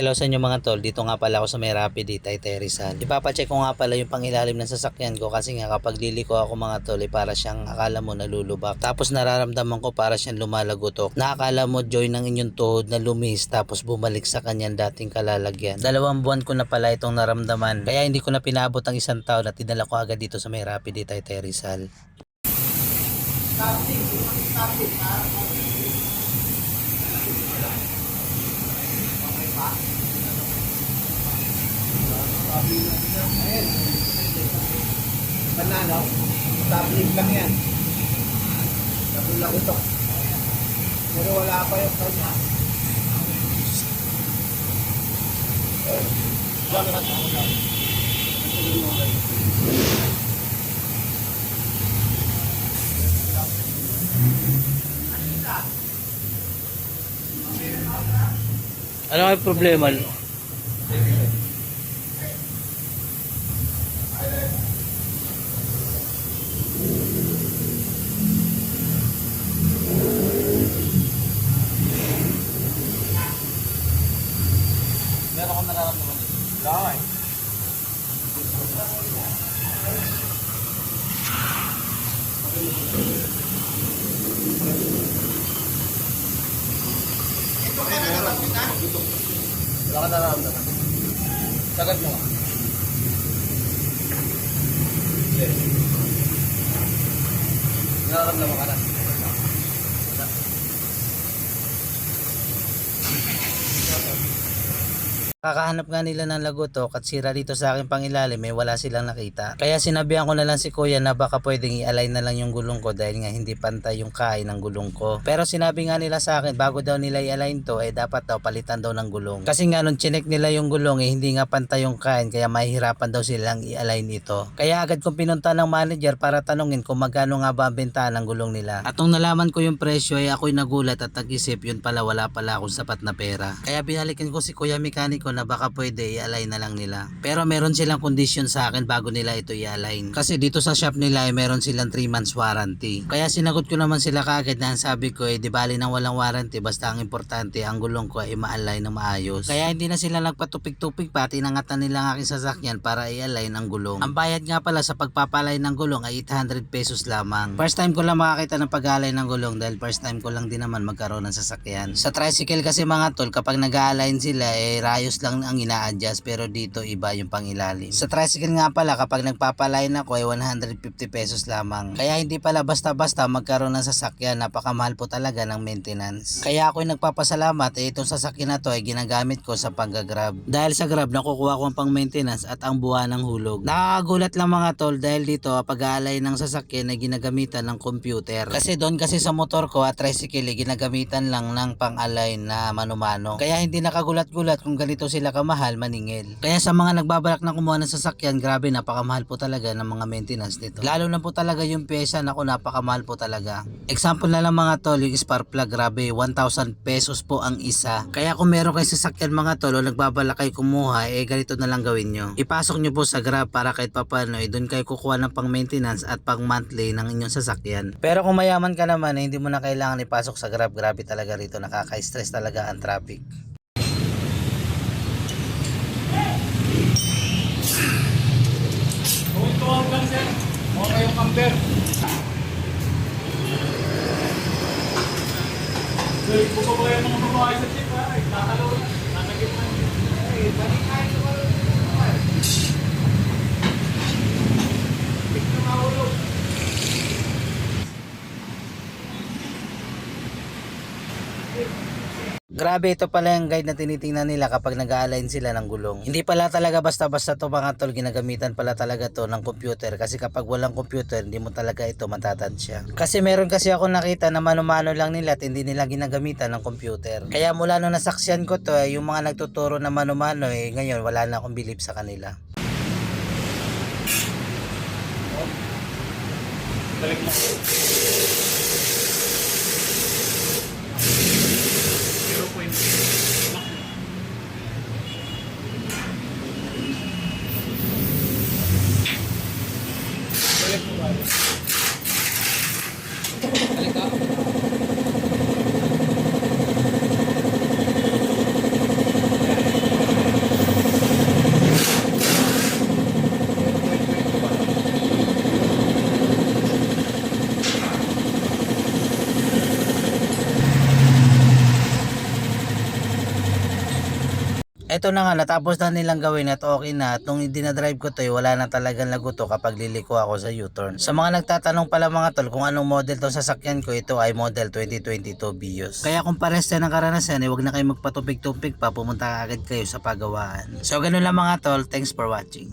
Hello sa inyo mga tol, dito nga pala ako sa may Rapid Itay Terizal. Ipapacheck ko nga pala yung pangilalim ng sasakyan ko kasi nga kapag liliko ako mga tol, eh, para siyang akala mo nalulubak. Tapos nararamdaman ko para siyang lumalagotok. Nakakala mo joy ng inyong tuhod na lumis tapos bumalik sa kanyang dating kalalagyan. Dalawang buwan ko na pala itong naramdaman kaya hindi ko na pinabot ang isang taon at tinala ko agad dito sa may Rapid Itay Terizal. Panalo, tabling lang yan. Nabula ko ito. Pero wala pa yung kanya. Ano ang problema? Wala ka nararamdaman. Sagad mo nga. Yes. Nararamdaman ka na. Kakahanap nga nila ng lagotok at sira dito sa akin pangilalim eh wala silang nakita. Kaya sinabihan ko na lang si kuya na baka pwedeng i-align na lang yung gulong ko dahil nga hindi pantay yung kain ng gulong ko. Pero sinabi nga nila sa akin bago daw nila i-align to eh dapat daw palitan daw ng gulong. Kasi nga nung chinek nila yung gulong eh hindi nga pantay yung kain kaya mahihirapan daw silang i-align ito. Kaya agad kong pinunta ng manager para tanungin kung magkano nga ba ang benta ng gulong nila. At nung nalaman ko yung presyo ay ako'y nagulat at nag-isip yun pala wala pala akong sapat na pera. Kaya binalikan ko si kuya mekaniko na baka pwede i-align na lang nila. Pero meron silang condition sa akin bago nila ito i-align. Kasi dito sa shop nila ay meron silang 3 months warranty. Kaya sinagot ko naman sila kagad na sabi ko eh di bali nang walang warranty basta ang importante ang gulong ko ay ma-align ng maayos. Kaya hindi na sila nagpatupik-tupik pa tinangatan nila ang aking sasakyan para i-align ang gulong. Ang bayad nga pala sa pagpapalay ng gulong ay 800 pesos lamang. First time ko lang makakita ng pag-align ng gulong dahil first time ko lang din naman magkaroon ng sasakyan. Sa tricycle kasi mga tol kapag nag-align sila eh rayos lang ang ina-adjust pero dito iba yung pangilalim. Sa tricycle nga pala kapag nagpapaline ako ay 150 pesos lamang. Kaya hindi pala basta-basta magkaroon ng sasakyan napakamahal po talaga ng maintenance. Kaya ako'y nagpapasalamat eh itong sasakyan na to ay ginagamit ko sa panggagrab. Dahil sa grab nakukuha ko ang pang maintenance at ang buwan ng hulog. Nakakagulat lang mga tol dahil dito pag-aalay ng sasakyan ay ginagamitan ng computer. Kasi doon kasi sa motor ko at tricycle ay ginagamitan lang ng pang-align na mano-mano. Kaya hindi nakagulat-gulat kung ganito sila kamahal maningil. Kaya sa mga nagbabalak na kumuha ng sasakyan, grabe napakamahal po talaga ng mga maintenance nito. Lalo na po talaga yung pyesa, naku napakamahal po talaga. Example na lang mga tol, yung spark plug, grabe, 1,000 pesos po ang isa. Kaya kung meron kayo sasakyan mga tol o nagbabalak kayo kumuha, eh ganito na lang gawin nyo. Ipasok nyo po sa Grab para kahit papano, eh doon kayo kukuha ng pang maintenance at pang monthly ng inyong sasakyan. Pero kung mayaman ka naman, eh, hindi mo na kailangan ipasok sa Grab, grabe talaga rito, nakaka-stress talaga ang traffic. Kung tuwag lang sir, Sir, kung pa ba yung mga babae sa jeep ha? Na. Nasa gitna. Ay, balik tayo sa mga babae. Tik na mahulog. Grabe ito pala yung guide na tinitingnan nila kapag nag-align sila ng gulong. Hindi pala talaga basta-basta to mga tol, ginagamitan pala talaga to ng computer kasi kapag walang computer hindi mo talaga ito matatansya. Kasi meron kasi ako nakita na mano-mano lang nila at hindi nila ginagamitan ng computer. Kaya mula nung nasaksyan ko to, eh, yung mga nagtuturo na mano-mano eh ngayon wala na akong believe sa kanila. Balik mo. Eto na nga, natapos na nilang gawin at okay na. At nung dinadrive ko to, eh, wala na talagang laguto kapag liliko ako sa U-turn. Sa mga nagtatanong pala mga tol kung anong model tong sasakyan ko, ito ay model 2022 Vios. Kaya kung pares na ng karanasan, eh, huwag na kayo magpatupig-tupig pa, pumunta agad kayo sa pagawaan. So ganun lang mga tol, thanks for watching.